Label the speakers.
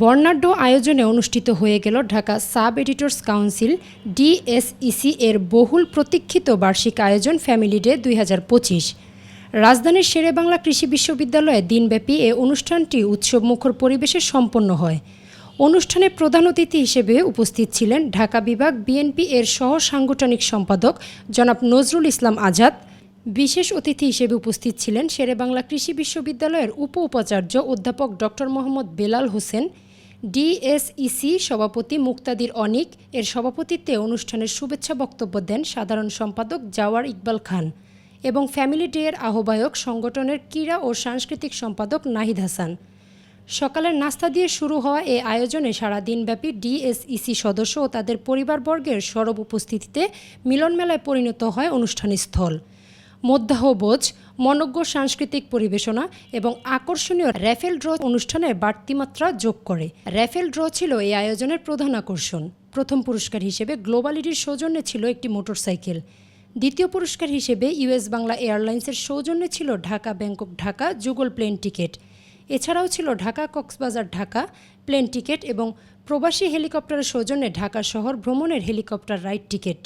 Speaker 1: বর্ণাঢ্য আয়োজনে অনুষ্ঠিত হয়ে গেল Dhaka sub editors council DSEC এর বহুল প্রতীক্ষিত বার্ষিক আয়োজন ফ্যামিলি ডে দুই হাজার পঁচিশ। রাজধানীর শেরেবাংলা কৃষি বিশ্ববিদ্যালয়ে দিনব্যাপী এ অনুষ্ঠানটি উৎসবমুখর পরিবেশে সম্পন্ন হয়। অনুষ্ঠানে প্রধান অতিথি হিসেবে উপস্থিত ছিলেন ঢাকা বিভাগ বিএনপি এর সহ সাংগঠনিক সম্পাদক জনাব নজরুল ইসলাম আজাদ বিশেষ অতিথি হিসেবে উপস্থিত ছিলেন শেরেবাংলা কৃষি বিশ্ববিদ্যালয়ের উপ উপাচার্য অধ্যাপক ডক্টর মোহাম্মদ বেলাল হোসেন, ডিএসইসি সভাপতি মুক্তাদির অনিক, এর সভাপতিত্বে অনুষ্ঠানের শুভেচ্ছা বক্তব্য দেন সাধারণ সম্পাদক জাওয়ার ইকবাল খান এবং ফ্যামিলি ডে এর আহ্বায়ক সংগঠনের ক্রীড়া ও সাংস্কৃতিক সম্পাদক নাহিদ হাসান। সকালের নাস্তা দিয়ে শুরু হওয়া এই আয়োজনে সারা দিনব্যাপী ডিএসইসি সদস্য ও তাদের পরিবারবর্গের সরব উপস্থিতিতে মিলনমেলায় পরিণত হয় অনুষ্ঠানস্থল মধ্যাহ্নভোজ, মনজ্ঞ সাংস্কৃতিক পরিবেশনা এবং আকর্ষণীয় র্যাফেল ড্র অনুষ্ঠানের বাড়তি মাত্রা যোগ করে। র্যাফেল ড্র ছিল এই আয়োজনের প্রধান আকর্ষণ। প্রথম পুরস্কার হিসেবে গ্লোবালিটির সৌজন্যে ছিল একটি মোটরসাইকেল। দ্বিতীয় পুরস্কার হিসেবে ইউএস বাংলা এয়ারলাইন্সের সৌজন্যে ছিল ঢাকা ব্যাংকক ঢাকা যুগল প্লেন টিকিট। এছাড়াও ছিল ঢাকা, কক্সবাজার, ঢাকা প্লেন টিকিট এবং প্রবাসী হেলিকপ্টারের সৌজন্যে ঢাকা শহর ভ্রমণের হেলিকপ্টার রাইড টিকিট।